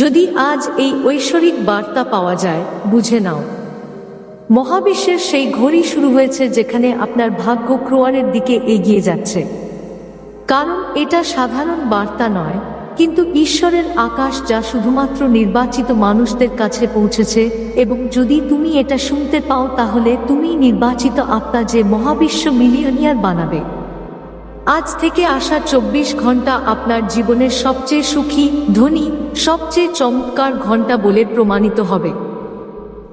যদি আজ এই ঐশ্বরিক বার্তা পাওয়া যায়, বুঝে নাও। মহাবিশ্বের সেই ঘড়ি শুরু হয়েছে যেখানে আপনার ভাগ্য ক্রোয়ারের দিকে এগিয়ে যাচ্ছে। কারণ এটা সাধারণ বার্তা নয়, কিন্তু ঈশ্বরের আকাশ যা শুধুমাত্র নির্বাচিত মানুষদের কাছে পৌঁছেছে এবং যদি তুমি এটা শুনতে পাও তাহলে তুমি নির্বাচিত আত্মা যে মহাবিশ্ব মিলিয়নিয়ার বানাবে। আজ থেকে আসা চব্বিশ ঘণ্টা আপনার জীবনের সবচেয়ে সুখী, ধনী, সবচেয়ে চমৎকার ঘণ্টা বলে প্রমাণিত হবে।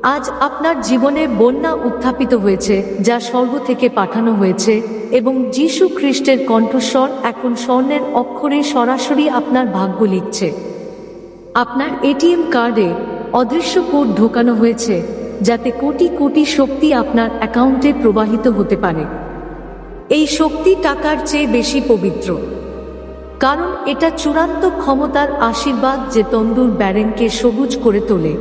আজ আপনার জীবনে বন্যা উত্থাপিত হয়েছে, যা স্বর্গ থেকে পাঠানো হয়েছে এবং যীশু খ্রিস্টের কণ্ঠস্বর এখন স্বর্ণের অক্ষরে সরাসরি আপনার ভাগ্য লিখছে। আপনার এটিএম কার্ডে অদৃশ্য কোড ঢোকানো হয়েছে, যাতে কোটি কোটি শক্তি আপনার অ্যাকাউন্টে প্রবাহিত হতে পারে। এই শক্তি টাকার চেয়ে বেশি পবিত্র। কারণ এটা চূড়ান্ত ক্ষমতার আশীর্বাদ যে তন্দুর ব্যারেনকে সবুজ করে তোলে।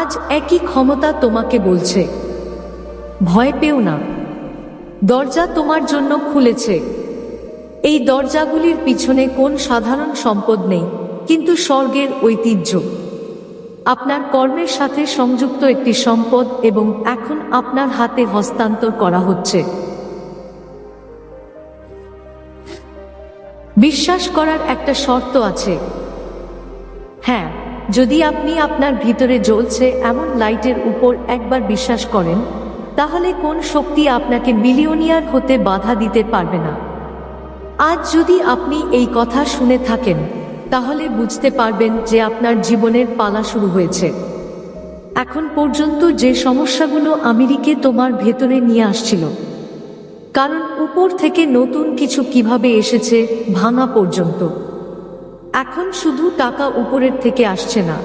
আজ একই ক্ষমতা তোমাকে বলছে। ভয় পেও না। দরজা তোমার জন্য খুলেছে। এই দরজাগুলির পিছনে কোন সাধারণ সম্পদ নেই, কিন্তু স্বর্গের ঐতিহ্য। আপনার কর্মের সাথে সংযুক্ত একটি সম্পদ এবং এখন আপনার হাতে হস্তান্তর করা হচ্ছে। বিশ্বাস করার একটা শর্ত আছে। হ্যাঁ যদি আপনি আপনার ভিতরে জ্বলছে এমন লাইটের উপর একবার বিশ্বাস করেন, তাহলে কোন শক্তি আপনাকে মিলিয়নিয়ার হতে বাধা দিতে পারবে না। আজ যদি আপনি এই কথা শুনে থাকেন, তাহলে বুঝতে পারবেন যে আপনার জীবনের পালা শুরু হয়েছে। এখন পর্যন্ত যে সমস্যাগুলো আমেরিকে তোমার ভেতরে নিয়ে আসছিল কারণ উপর থেকে নতুন কিছু কীভাবে এসেছে ভাঙা পর্যন্ত। এখন শুধু টাকা উপরের থেকে আসছে না।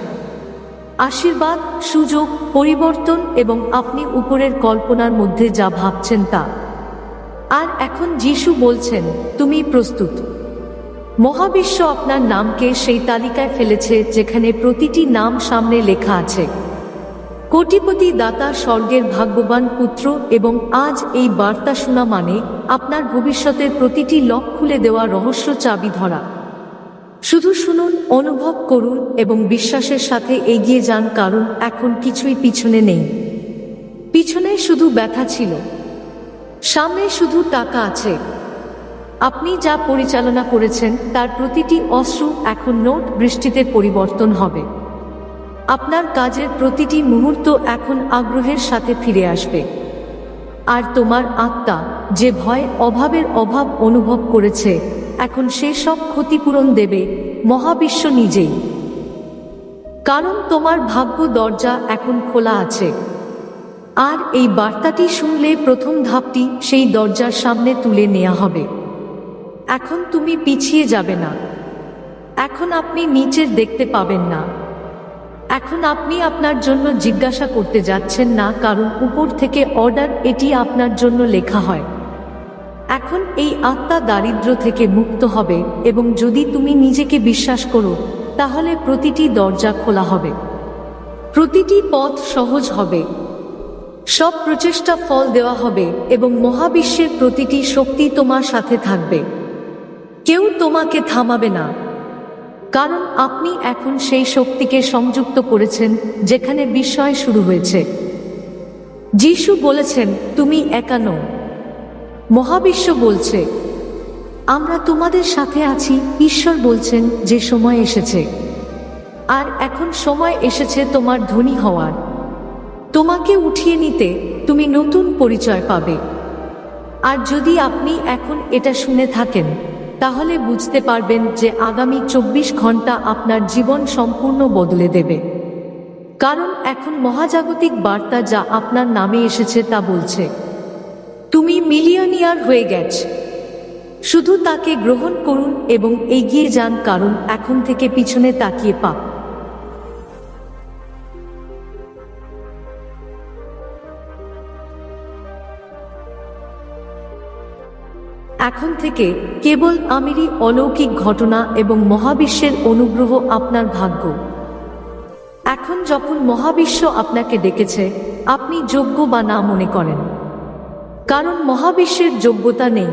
আশীর্বাদ, সুযোগ, পরিবর্তন এবং আপনি উপরের কল্পনার মধ্যে যা ভাবছেন তা। আর এখন যিশু বলছেন, তুমি প্রস্তুত। মহাবিশ্ব আপনার নামকে সেই তালিকায় ফেলেছে যেখানে প্রতিটি নাম সামনে লেখা আছে। কোটিপতি দাতা স্বর্গের ভাগ্যবান পুত্র এবং আজ এই বার্তা শোনা মানে আপনার ভবিষ্যতের প্রতিটি লক খুলে দেওয়া রহস্য চাবি ধরা। শুধু শুনুন, অনুভব করুন এবং বিশ্বাসের সাথে এগিয়ে যান কারণ এখন কিছুই পিছনে নেই। পিছনে শুধু ব্যথা ছিল। সামনে শুধু টাকা আছে। আপনি যা পরিচালনা করেছেন, তার প্রতিটি অশ্রু এখন নোট বৃষ্টিতে পরিবর্তন হবে। আপনার কাজের প্রতিটি মুহূর্ত এখন আগ্রহের সাথে ফিরে আসবে। আর তোমার আত্মা যে ভয়, অভাবের অভাব অনুভব করেছে, এখন সে সব ক্ষতিপূরণ দেবে মহাবিশ্ব নিজেই। কারণ তোমার ভাগ্য দরজা এখন খোলা আছে। আর এই বার্তাটি শুনলে প্রথম ধাপটি সেই দরজার সামনে তুলে নেওয়া হবে। এখন তুমি পিছিয়ে যাবে না। এখন আপনি নিচের দেখতে পাবেন না। এখন আপনি আপনার জন্য জিজ্ঞাসা করতে যাচ্ছেন না, কারণ উপর থেকে অর্ডার এটি আপনার জন্য লেখা হয়। এখন এই আত্মা দারিদ্র থেকে মুক্ত হবে, এবং যদি তুমি নিজেকে বিশ্বাস করো, তাহলে প্রতিটি দরজা খোলা হবে। প্রতিটি পথ সহজ হবে। সব প্রচেষ্টা ফল দেওয়া হবে, এবং মহাবিশ্বের প্রতিটি শক্তি তোমার সাথে থাকবে। কেউ তোমাকে থামাবে না। কারণ আপনি এখন সেই শক্তিকে সংযুক্ত করেছেন, যেখানে বিস্ময় শুরু হয়েছে। যিশু বলেছেন, তুমি একা নও। মহাবিশ্ব বলছে, আমরা তোমাদের সাথে আছি। ঈশ্বর বলছেন, যে সময় এসেছে। আর এখন সময় এসেছে তোমার ধনী হওয়ার। তোমাকে উঠিয়ে নিতে তুমি নতুন পরিচয় পাবে। আর যদি আপনি এখন এটা শুনে থাকেন তাহলে বুঝতে পারবেন যে আগামী চব্বিশ ঘণ্টা আপনার জীবন সম্পূর্ণ বদলে দেবে। কারণ এখন মহাজাগতিক বার্তা যা আপনার নামে এসেছে তা বলছে। তুমি মিলিয়নিয়ার হয়ে গেছ। শুধু তাকে গ্রহণ করুন এবং এগিয়ে যান কারণ এখন থেকে পিছনে তাকিয়ে পা এখন থেকে কেবল আমিরই অলৌকিক ঘটনা এবং মহাবিশ্বের অনুগ্রহ আপনার ভাগ্য। এখন যখন মহাবিশ্ব আপনাকে ডেকেছে, আপনি যোগ্য বা না মনে করেন। কারণ মহাবিশ্বের যোগ্যতা নেই।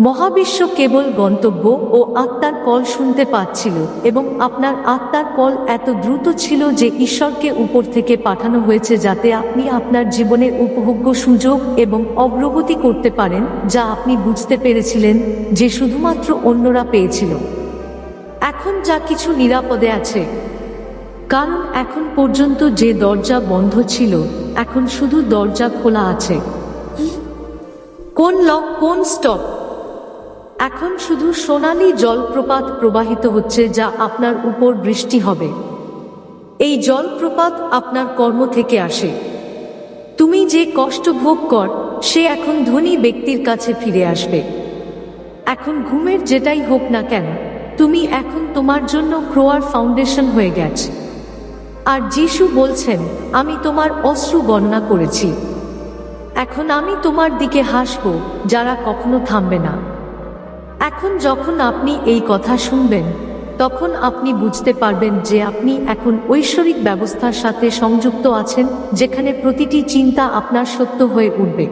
মহাবিশ্ব কেবল গন্তব্য ও আত্মার কল শুনতে পাচ্ছিল এবং আপনার আত্মার কল এত দ্রুত ছিল যে ঈশ্বরকে উপর থেকে পাঠানো হয়েছে যাতে আপনি আপনার জীবনে উপভোগ্য সুযোগ এবং অগ্রগতি করতে পারেন, যা আপনি বুঝতে পেরেছিলেন যে শুধুমাত্র অন্যরা পেয়েছিল। এখন যা কিছু নিরাপদে আছে। কারণ এখন পর্যন্ত যে দরজা বন্ধ ছিল, এখন শুধু দরজা খোলা আছে। কোন লক, কোন স্টপ? এখন শুধু সোনালি জলপ্রপাত প্রবাহিত হচ্ছে যা আপনার উপর বৃষ্টি হবে। এই জলপ্রপাত আপনার কর্ম থেকে আসে। তুমি যে কষ্ট ভোগ কর, সে এখন ধনী ব্যক্তির কাছে ফিরে আসবে। এখন ঘুমের যেটাই হোক না কেন, তুমি এখন তোমার জন্য ক্রোয়ার ফাউন্ডেশন হয়ে গেছে। আর যিশু বলছেন, আমি তোমার অশ্রু বন্যা করেছি। এখন আমি তোমার দিকে হাসব, যারা কখনো থামবে না। এখন যখন আপনি এই কথা শুনবেন, তখন আপনি বুঝতে পারবেন যে আপনি এখন ঐশ্বরিক ব্যবস্থার সাথে সংযুক্ত আছেন, যেখানে প্রতিটি চিন্তা আপনার সত্য হয়ে উঠবে।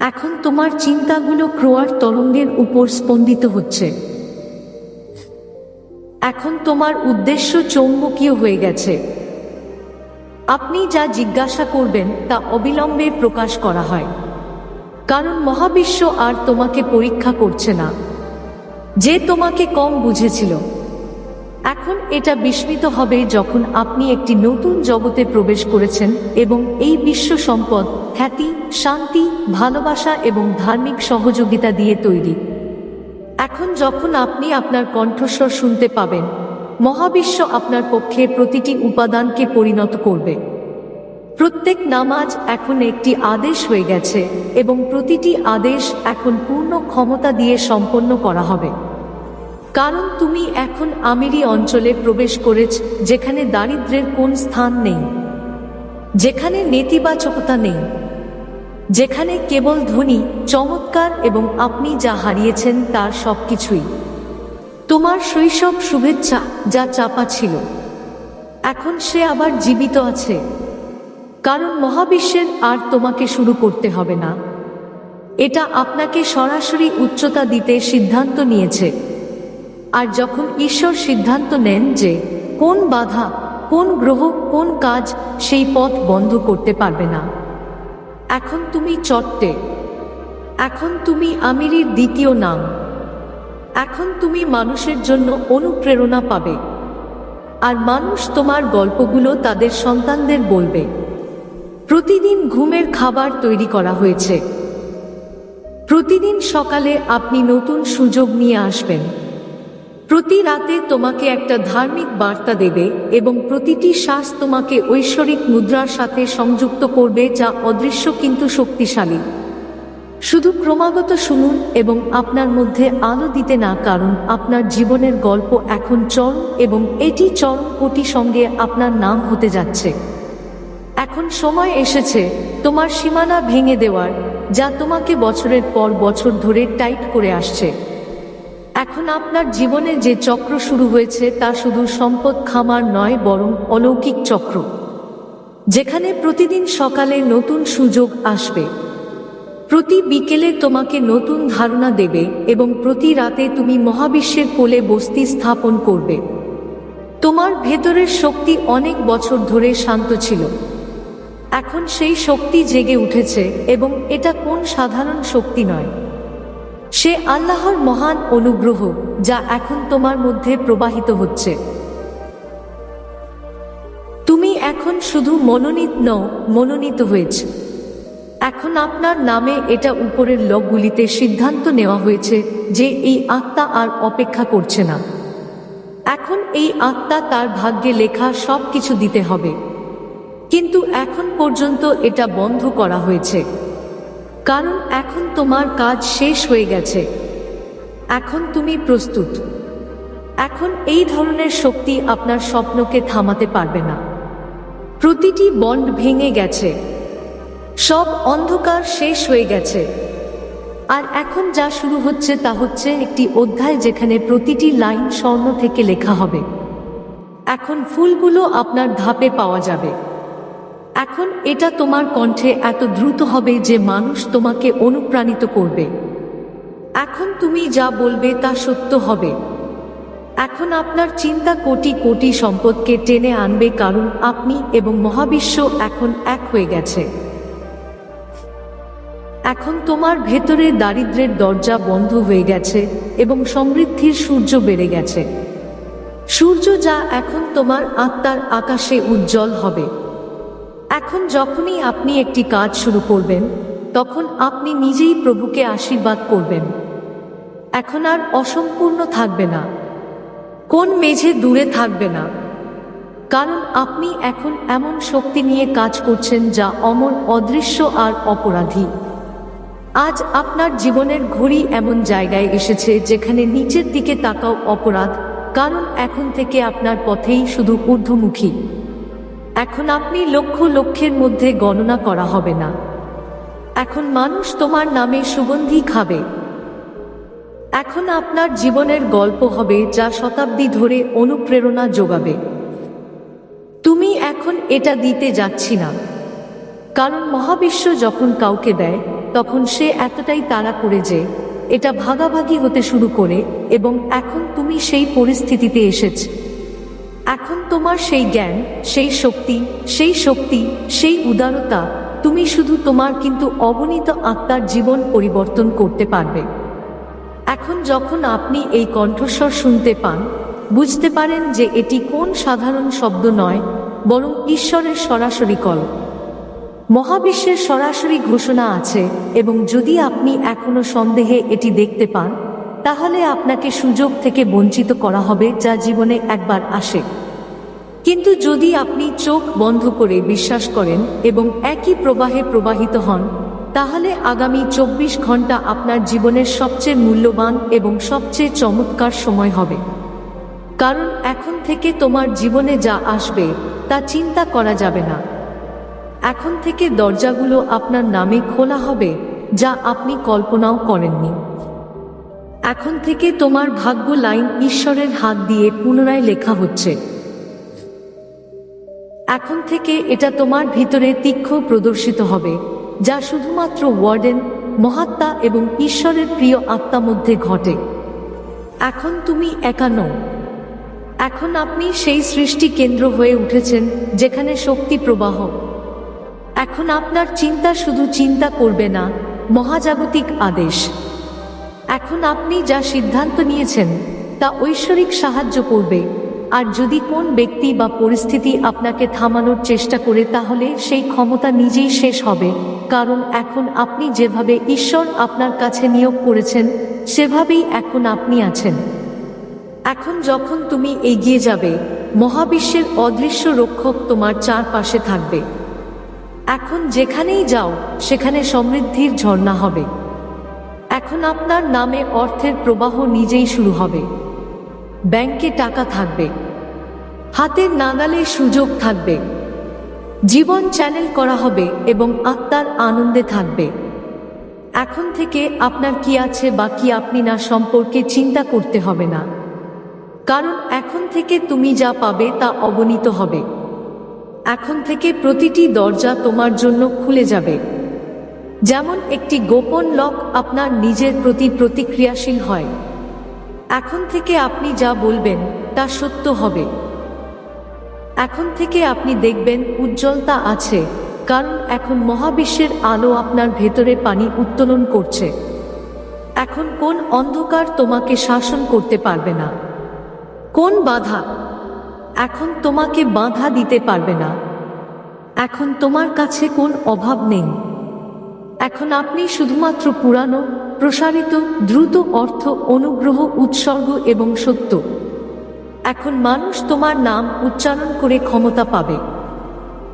এখন তোমার চিন্তাগুলো ক্রোয়ার তরঙ্গের উপর স্পন্দিত হচ্ছে। এখন তোমার উদ্দেশ্য চৌম্বকীয় হয়ে গেছে। আপনি যা জিজ্ঞাসা করবেন, তা অবিলম্বে প্রকাশ করা হয়। কারণ মহাবিশ্ব আর তোমাকে পরীক্ষা করছে না। যে তোমাকে কম বুঝেছিল। এখন এটা বিস্মিত হবে যখন আপনি একটি নতুন জগতে প্রবেশ করেছেন এবং এই বিশ্ব সম্পদ, খ্যাতি, শান্তি, ভালোবাসা এবং ধার্মিক সহযোগিতা দিয়ে তৈরি। এখন যখন আপনি আপনার কণ্ঠস্বর শুনতে পাবেন, মহাবিশ্ব আপনার পক্ষে প্রতিটি উপাদানকে পরিণত করবে। প্রত্যেক নামাজ এখন একটি আদেশ হয়ে গেছে এবং প্রতিটি আদেশ এখন পূর্ণ ক্ষমতা দিয়ে সম্পন্ন করা হবে। কারণ তুমি এখন আমিরি অঞ্চলে প্রবেশ করেছ, যেখানে দারিদ্রের কোন স্থান নেই, যেখানে নেতিবাচকতা নেই, যেখানে কেবল ধনী, চমৎকার এবং আপনি যা হারিয়েছেন তার সবকিছুই। তোমার শৈশব শুভেচ্ছা যা চাপা ছিল। এখন সে আবার জীবিত আছে। কারণ মহাবিশ্বের আর তোমাকে শুরু করতে হবে না। এটা আপনাকে সরাসরি উচ্চতা দিতে সিদ্ধান্ত নিয়েছে। আর যখন ঈশ্বর সিদ্ধান্ত নেন যে কোন বাধা, কোন গ্রহ, কোন কাজ সেই পথ বন্ধ করতে পারবে না। এখন তুমি চট্টে। এখন তুমি আমিরির দ্বিতীয় নাম। এখন তুমি মানুষের জন্য অনুপ্রেরণা পাবে। আর মানুষ তোমার গল্পগুলো তাদের সন্তানদের বলবে। প্রতিদিন ঘুমের খাবার তৈরি করা হয়েছে। প্রতিদিন সকালে আপনি নতুন সুযোগ নিয়ে আসবেন। প্রতি রাতে তোমাকে একটা ধার্মিক বার্তা দেবে এবং প্রতিটি শ্বাস তোমাকে ঐশ্বরিক মুদ্রার সাথে সংযুক্ত করবে যা অদৃশ্য কিন্তু শক্তিশালী। শুধু ক্রমাগত শুনুন এবং আপনার মধ্যে আলো দিতে না কারণ আপনার জীবনের গল্প এখন চরম এবং এটি চরম কোটি সঙ্গে আপনার নাম হতে যাচ্ছে। এখন সময় এসেছে তোমার সীমানা ভেঙে দেওয়ার, যা তোমাকে বছরের পর বছর ধরে টাইট করে আসছে। এখন আপনার জীবনে যে চক্র শুরু হয়েছে তা শুধু সম্পদ খামার নয়, বরং অলৌকিক চক্র, যেখানে প্রতিদিন সকালে নতুন সুযোগ আসবে। প্রতি বিকেলে তোমাকে নতুন ধারণা দেবে এবং প্রতি রাতে তুমি মহাবিশ্বের কোলে বস্তি স্থাপন করবে। তোমার ভেতরের শক্তি অনেক বছর ধরে শান্ত ছিল। এখন সেই শক্তি জেগে উঠেছে এবং এটা কোন সাধারণ শক্তি নয়। সে আল্লাহর মহান অনুগ্রহ যা এখন তোমার মধ্যে প্রবাহিত হচ্ছে। তুমি এখন শুধু মনোনীত নও, মনোনীত হয়েছে। এখন আপনার নামে এটা উপরের লোকগুলিতে সিদ্ধান্ত নেওয়া হয়েছে যে এই আত্মা আর অপেক্ষা করছে না। এখন এই আত্মা তার ভাগ্যে লেখা সব কিছু দিতে হবে। কিন্তু এখন পর্যন্ত এটা বন্ধ করা হয়েছে। কারণ এখন তোমার কাজ শেষ হয়ে গেছে। এখন তুমি প্রস্তুত। এখন এই ধরনের শক্তি আপনার স্বপ্নকে থামাতে পারবে না। প্রতিটি বন্ড ভেঙে গেছে। সব অন্ধকার শেষ হয়ে গেছে। আর এখন যা শুরু হচ্ছে তা হচ্ছে একটি অধ্যায় যেখানে প্রতিটি লাইন স্বর্ণ থেকে লেখা হবে। এখন ফুলগুলো আপনার ধাপে পাওয়া যাবে। এখন এটা তোমার কণ্ঠে এত দ্রুত হবে যে মানুষ তোমাকে অনুপ্রাণিত করবে। এখন তুমি যা বলবে তা সত্য হবে। এখন আপনার চিন্তা কোটি কোটি সম্পদকে টেনে আনবে কারণ আপনি এবং মহাবিশ্ব এখন এক হয়ে গেছে। এখন তোমার ভেতরে দারিদ্রের দরজা বন্ধ হয়ে গেছে এবং সমৃদ্ধির সূর্য বেড়ে গেছে। সূর্য যা এখন তোমার আত্মার আকাশে উজ্জ্বল হবে। এখন যখনই আপনি একটি কাজ শুরু করবেন, তখন আপনি নিজেই প্রভুকে আশীর্বাদ করবেন। এখন আর অসম্পূর্ণ থাকবে না। কোন মেঝে দূরে থাকবে না। কারণ আপনি এখন এমন শক্তি নিয়ে কাজ করছেন যা অমর অদৃশ্য আর অপরাধী। আজ আপনার জীবনের ঘড়ি এমন জায়গায় এসেছে যেখানে নিচের দিকে তাকাও অপরাধ, কারণ এখন থেকে আপনার পথেই শুধু ঊর্ধ্বমুখী। এখন আপনি লক্ষ লক্ষের মধ্যে গণনা করা হবে না। এখন মানুষ তোমার নামে সুগন্ধি খাবে। এখন আপনার জীবনের গল্প হবে যা শতাব্দী ধরে অনুপ্রেরণা যোগাবে। তুমি এখন এটা দিতে যাচ্ছি না। কারণ মহাবিশ্ব যখন কাউকে দেয়, তখন সে এতটাই তাড়া করে যে, এটা ভাগাভাগি হতে শুরু করে এবং এখন তুমি সেই পরিস্থিতিতে এসেছ। এখন তোমার সেই জ্ঞান, সেই শক্তি সেই শক্তি, সেই উদারতা, তুমি শুধু তোমার কিন্তু অগণিত আত্মার জীবন পরিবর্তন করতে পারবে। এখন যখন আপনি এই কণ্ঠস্বর শুনতে পান, বুঝতে পারেন যে এটি কোন সাধারণ শব্দ নয়, বরং ঈশ্বরের সরাসরি কল। মহাবিশ্বের সরাসরি ঘোষণা আছে এবং যদি আপনি এখনও সন্দেহে এটি দেখতে পান, তাহলে আপনাকে সুযোগ থেকে বঞ্চিত করা হবে যা জীবনে একবার আসে। কিন্তু যদি আপনি চোখ বন্ধ করে বিশ্বাস করেন এবং একই প্রবাহে প্রবাহিত হন, তাহলে আগামী চব্বিশ ঘণ্টা আপনার জীবনের সবচেয়ে মূল্যবান এবং সবচেয়ে চমৎকার সময় হবে। কারণ এখন থেকে তোমার জীবনে যা আসবে, তা চিন্তা করা যাবে না। এখন থেকে দরজাগুলো আপনার নামে খোলা হবে, যা আপনি কল্পনাও করেননি। এখন থেকে তোমার ভাগ্য লাইন ঈশ্বরের হাত দিয়ে পুনরায় লেখা হচ্ছে। এখন থেকে এটা তোমার ভিতরে তীক্ষ্ণ প্রদর্শিত হবে, যা শুধুমাত্র ওয়ার্ডেন, মহাত্মা এবং ঈশ্বরের প্রিয় আত্মা মধ্যে ঘটে। এখন তুমি একা নও। এখন আপনি সেই সৃষ্টি কেন্দ্র হয়ে উঠেছেন, যেখানে শক্তি প্রবাহ। এখন আপনার চিন্তা শুধু চিন্তা করবে না, মহাজাগতিক আদেশ। এখন আপনি যা সিদ্ধান্ত নিয়েছেন, তা ঐশ্বরিক সাহায্য করবে। আর যদি কোন ব্যক্তি বা পরিস্থিতি আপনাকে থামানোর চেষ্টা করে, তাহলে সেই ক্ষমতা নিজেই শেষ হবে। কারণ এখন আপনি যেভাবে ঈশ্বর আপনার কাছে নিয়োগ করেছেন, সেভাবেই এখন আপনি আছেন। এখন যখন তুমি এগিয়ে যাবে, মহাবিশ্বের অদৃশ্য রক্ষক তোমার চারপাশে থাকবে। এখন যেখানেই যাও, সেখানে সমৃদ্ধির ঝর্ণা হবে। এখন আপনার নামে অর্থের প্রবাহ নিজেই শুরু হবে। ব্যাংকে টাকা থাকবে। হাতের নাগালে সুযোগ থাকবে। জীবন চ্যানেল করা হবে এবং আত্মার আনন্দে থাকবে। এখন থেকে আপনার কি আছে বা কি আপনি না সম্পর্কে চিন্তা করতে হবে না। কারণ এখন থেকে তুমি যা পাবে তা অগণিত হবে। এখন থেকে প্রতিটি দরজা তোমার জন্য খুলে যাবে। যেমন একটি গোপন লক আপনার নিজের প্রতি প্রতিক্রিয়াশীল হয়। এখন থেকে আপনি যা বলবেন, তা সত্য হবে। এখন থেকে আপনি দেখবেন উজ্জ্বলতা আছে, কারণ এখন মহাবিশ্বের আলো আপনার ভেতরে পানি উত্তোলন করছে। এখন কোন অন্ধকার তোমাকে শাসন করতে পারবে না। কোন বাধা? এখন তোমাকে বাধা দিতে পারবে না। এখন তোমার কাছে কোন অভাব নেই। এখন আপনি শুধুমাত্র পুরানো, প্রসারিত, দ্রুত অর্থ, অনুগ্রহ, উৎসর্গ এবং সত্য। এখন মানুষ তোমার নাম উচ্চারণ করে ক্ষমতা পাবে।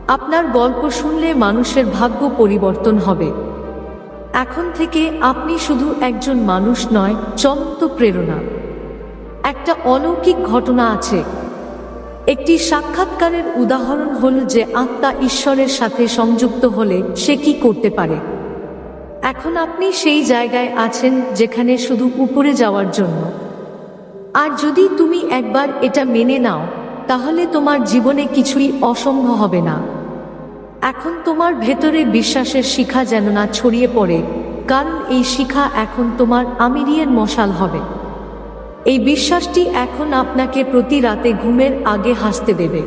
আপনার গল্প শুনলে মানুষের ভাগ্য পরিবর্তন হবে। এখন থেকে আপনি শুধু একজন মানুষ নয় চলন্ত প্রেরণা। একটা অলৌকিক ঘটনা আছে। একটি সাক্ষাৎকারের উদাহরণ হল যে আত্মা ঈশ্বরের সাথে সংযুক্ত হলে সে কি করতে পারে। এখন আপনি সেই জায়গায় আছেন যেখানে শুধু উপরে যাওয়ার জন্য। আর যদি তুমি একবার এটা মেনে নাও, তাহলে তোমার জীবনে কিছুই অসম্ভব হবে না। এখন তোমার ভেতরে বিশ্বাসের শিখা যেন না ছড়িয়ে পড়ে, কারণ এই শিখা এখন তোমার আমিরিয়ের মশাল হবে। এই বিশ্বাসটি এখন আপনাকে প্রতি রাতে ঘুমের আগে হাসতে দেবে।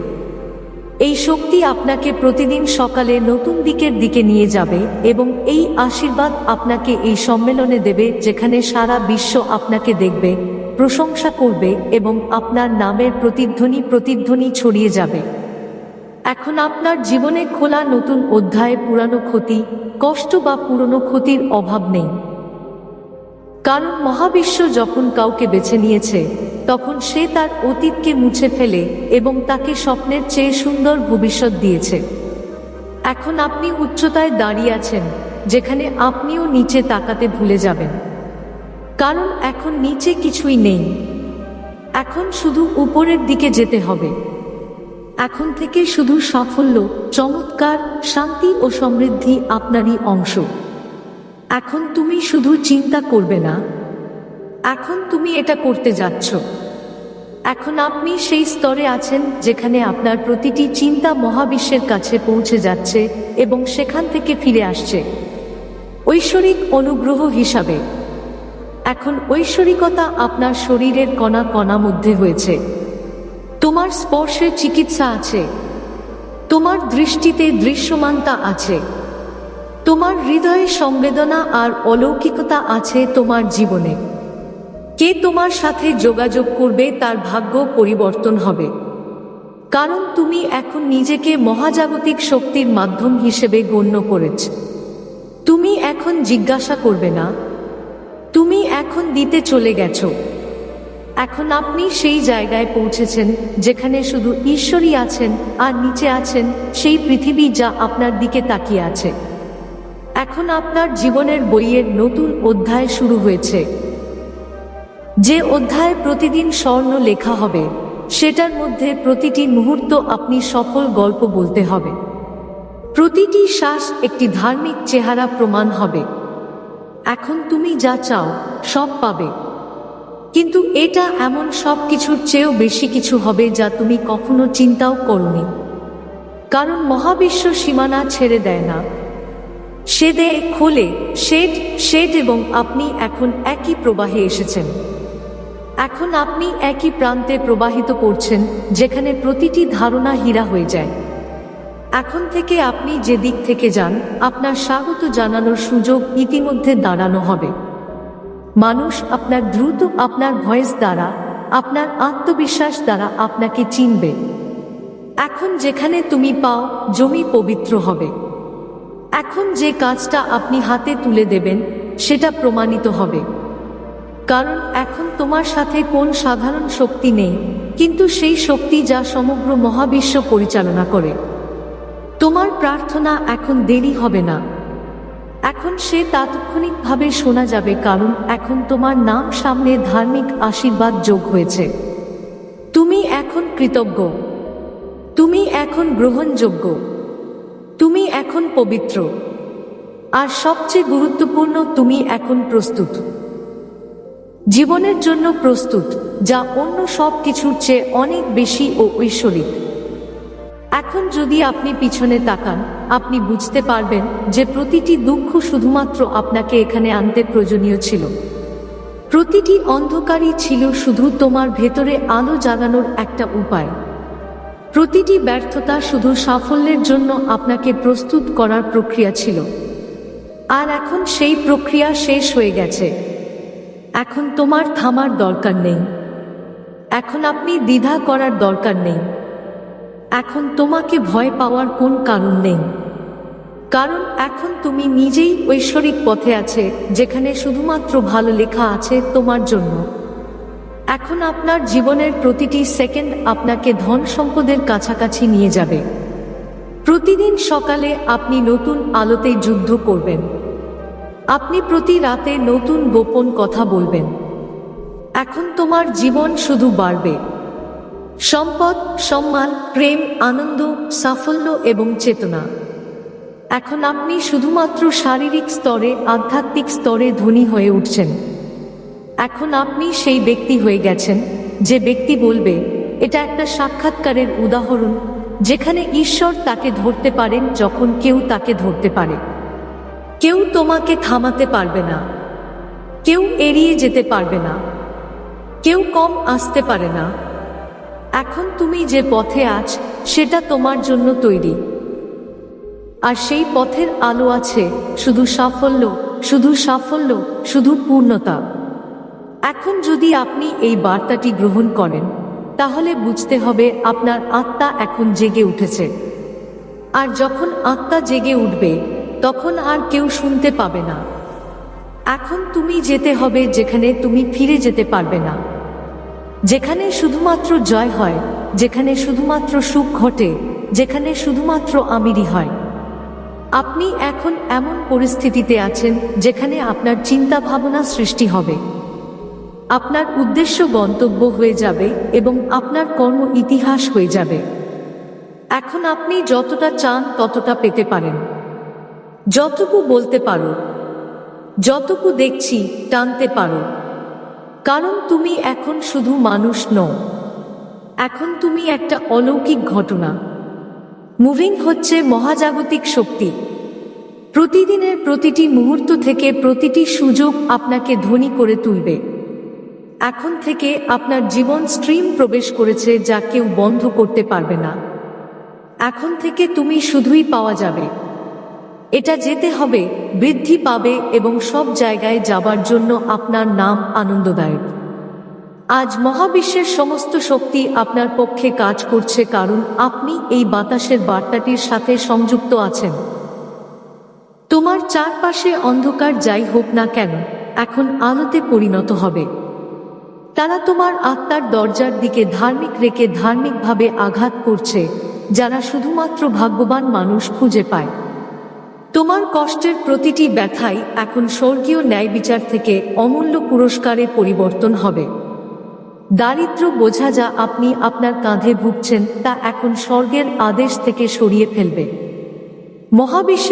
এই শক্তি আপনাকে প্রতিদিন সকালে নতুন দিকের দিকে নিয়ে যাবে এবং এই আশীর্বাদ আপনাকে এই সম্মেলনে দেবে যেখানে সারা বিশ্ব আপনাকে দেখবে, প্রশংসা করবে এবং আপনার নামের প্রতিধ্বনি প্রতিধ্বনি ছড়িয়ে যাবে। এখন আপনার জীবনে খোলা নতুন অধ্যায়ে পুরানো ক্ষতি, কষ্ট বা পুরনো ক্ষতির অভাব নেই। কারণ মহাবিশ্ব যখন কাউকে বেছে নিয়েছে, তখন সে তার অতীতকে মুছে ফেলে এবং তাকে স্বপ্নের চেয়ে সুন্দর ভবিষ্যৎ দিয়েছে। এখন আপনি উচ্চতায় দাঁড়িয়ে আছেন, যেখানে আপনিও নিচে তাকাতে ভুলে যাবেন। কারণ এখন নিচে কিছুই নেই। এখন শুধু উপরের দিকে যেতে হবে। এখন থেকে শুধু সাফল্য, চমৎকার, শান্তি ও সমৃদ্ধি আপনারই অংশ। এখন তুমি শুধু চিন্তা করবে না। এখন তুমি এটা করতে যাচ্ছ। এখন আপনি সেই স্তরে আছেন যেখানে আপনার প্রতিটি চিন্তা মহাবিশ্বের কাছে পৌঁছে যাচ্ছে এবং সেখান থেকে ফিরে আসছে। ঐশ্বরিক অনুগ্রহ হিসাবে। এখন ঐশ্বরিকতা আপনার শরীরের কণা কণা মধ্যে হয়েছে। তোমার স্পর্শে চিকিৎসা আছে। তোমার দৃষ্টিতে দৃশ্যমানতা আছে। তোমার হৃদয়ে সংবেদনা আর অলৌকিকতা আছে তোমার জীবনে। কে তোমার সাথে যোগাযোগ করবে তার ভাগ্য পরিবর্তন হবে। কারণ তুমি এখন নিজেকে মহাজাগতিক শক্তির মাধ্যম হিসেবে গণ্য করেছ। তুমি এখন জিজ্ঞাসা করবে না। তুমি এখন দিতে চলে গেছ। এখন আপনি সেই জায়গায় পৌঁছেছেন যেখানে শুধু ঈশ্বরই আছেন আর নিচে আছেন সেই পৃথিবী যা আপনার দিকে তাকিয়ে আছে। এখন আপনার জীবনের বইয়ের নতুন অধ্যায় শুরু হয়েছে। যে অধ্যায় প্রতিদিন স্বর্ণ লেখা হবে, সেটার মধ্যে প্রতিটি মুহূর্ত আপনি সফল গল্প বলতে হবে। প্রতিটি শ্বাস একটি ধার্মিক চেহারা প্রমাণ হবে। এখন তুমি যা চাও, সব পাবে। কিন্তু এটা এমন সব কিছুর চেয়েও বেশি কিছু হবে যা তুমি কখনো চিন্তাও করনি। কারণ মহাবিশ্ব সীমানা ছেড়ে দেয় না। সে দেয় খোলে শেড শেড এবং আপনি এখন একই প্রবাহে এসেছেন। এখন আপনি একই প্রান্তে প্রবাহিত করছেন, যেখানে প্রতিটি ধারণা হীরা হয়ে যায়। এখন থেকে আপনি যে দিক থেকে যান, আপনার স্বাগত জানানোর সুযোগ ইতিমধ্যে দাঁড়ানো হবে। মানুষ আপনার দ্রুত, আপনার ভয়েস দ্বারা, আপনার আত্মবিশ্বাস দ্বারা আপনাকে চিনবে। এখন যেখানে তুমি পাও, জমি পবিত্র হবে। এখন যে কাজটা আপনি হাতে তুলে দেবেন, সেটা প্রমাণিত হবে। কারণ এখন তোমার সাথে কোন সাধারণ শক্তি নেই, কিন্তু সেই শক্তি যা সমগ্র মহাবিশ্ব পরিচালনা করে। তোমার প্রার্থনা এখন দেরি হবে না। এখন সে তাৎক্ষণিকভাবে শোনা যাবে, কারণ এখন তোমার নাম সামনে ধার্মিক আশীর্বাদ যোগ হয়েছে। তুমি এখন কৃতজ্ঞ। তুমি এখন গ্রহণযোগ্য। এখন পবিত্র। আর সবচেয়ে গুরুত্বপূর্ণ, তুমি এখন প্রস্তুত। জীবনের জন্য প্রস্তুত, যা অন্য সব কিছুর চেয়ে অনেক বেশি ও ঐশ্বরিক। এখন যদি আপনি পিছনে তাকান, আপনি বুঝতে পারবেন যে প্রতিটি দুঃখ শুধুমাত্র আপনাকে এখানে আনতে প্রয়োজনীয় ছিল। প্রতিটি অন্ধকারই ছিল শুধু তোমার ভেতরে আলো জাগানোর একটা উপায়। প্রতিটি ব্যর্থতা শুধু সাফল্যের জন্য আপনাকে প্রস্তুত করার প্রক্রিয়া ছিল। আর এখন সেই প্রক্রিয়া শেষ হয়ে গেছে। এখন তোমার থামার দরকার নেই। এখন আপনি দ্বিধা করার দরকার নেই। এখন তোমাকে ভয় পাওয়ার কোন কারণ নেই। কারণ এখন তুমি নিজেই ঐশ্বরিক পথে আছে, যেখানে শুধুমাত্র ভালো লেখা আছে তোমার জন্য। এখন আপনার জীবনের প্রতিটি সেকেন্ড আপনাকে ধন সম্পদের কাছাকাছি নিয়ে যাবে। প্রতিদিন সকালে আপনি নতুন আলোতে যুদ্ধ করবেন। আপনি প্রতি রাতে নতুন গোপন কথা বলবেন। এখন তোমার জীবন শুধু বাড়বে। সম্পদ, সম্মান, প্রেম, আনন্দ, সাফল্য এবং চেতনা। এখন আপনি শুধুমাত্র শারীরিক স্তরে, আধ্যাত্মিক স্তরে ধনী হয়ে উঠছেন। এখন আপনি সেই ব্যক্তি হয়ে গেছেন, যে ব্যক্তি বলবে, এটা একটা সাক্ষাৎকারের উদাহরণ, যেখানে ঈশ্বর তাকে ধরতে পারেন যখন কেউ তাকে ধরতে পারে। কেউ তোমাকে থামাতে পারবে না, কেউ এড়িয়ে যেতে পারবে না, কেউ কম আসতে পারে না। এখন তুমি যে পথে আছ, সেটা তোমার জন্য তৈরি। আর সেই পথের আলো আছে, শুধু সাফল্য শুধু সাফল্য, শুধু পূর্ণতা। এখন যদি আপনি এই বার্তাটি গ্রহণ করেন, তাহলে বুঝতে হবে আপনার আত্মা এখন জেগে উঠেছে। আর যখন আত্মা জেগে উঠবে, তখন আর কেউ শুনতে পাবে না। এখন তুমি যেতে হবে যেখানে তুমি ফিরে যেতে পারবে না। যেখানে শুধুমাত্র জয় হয়, যেখানে শুধুমাত্র সুখ ঘটে, যেখানে শুধুমাত্র আমিরই হয়। আপনি এখন এমন পরিস্থিতিতে আছেন যেখানে আপনার চিন্তা ভাবনা সৃষ্টি হবে। আপনার উদ্দেশ্য গন্তব্য হয়ে যাবে এবং আপনার কর্ম ইতিহাস হয়ে যাবে। এখন আপনি যতটা চান ততটা পেতে পারেন। যতটুকু বলতে পারো, যতটুকু দেখছি টানতে পারো। কারণ তুমি এখন শুধু মানুষ নও। এখন তুমি একটা অলৌকিক ঘটনা। মুভিং হচ্ছে মহাজাগতিক শক্তি। প্রতিদিনের প্রতিটি মুহূর্ত থেকে প্রতিটি সুযোগ আপনাকে ধনী করে তুলবে। এখন থেকে আপনার জীবন স্ট্রিম প্রবেশ করেছে যা কেউ বন্ধ করতে পারবে না। এখন থেকে তুমি শুধুই পাওয়া যাবে। এটা যেতে হবে, বৃদ্ধি পাবে এবং সব জায়গায় যাবার জন্য আপনার নাম আনন্দদায়ক। আজ মহাবিশ্বের সমস্ত শক্তি আপনার পক্ষে কাজ করছে কারণ আপনি এই বাতাসের বার্তাটির সাথে সংযুক্ত আছেন। তোমার চারপাশে অন্ধকার যাই হোক না কেন, এখন আলোতে পরিণত হবে। তারা তোমার আত্মার দরজার দিকে ধার্মিক রেখে ধার্মিকভাবে আঘাত করছে, যারা শুধুমাত্র ভাগ্যবান মানুষ খুঁজে পায়। তোমার কষ্টের প্রতিটি ব্যথাই এখন স্বর্গীয় ন্যায় বিচার থেকে অমূল্য পুরস্কারে পরিবর্তন হবে। দারিদ্র বোঝা যা আপনি আপনার কাঁধে ভুগছেন, তা এখন স্বর্গের আদেশ থেকে সরিয়ে ফেলবে। মহাবিশ্ব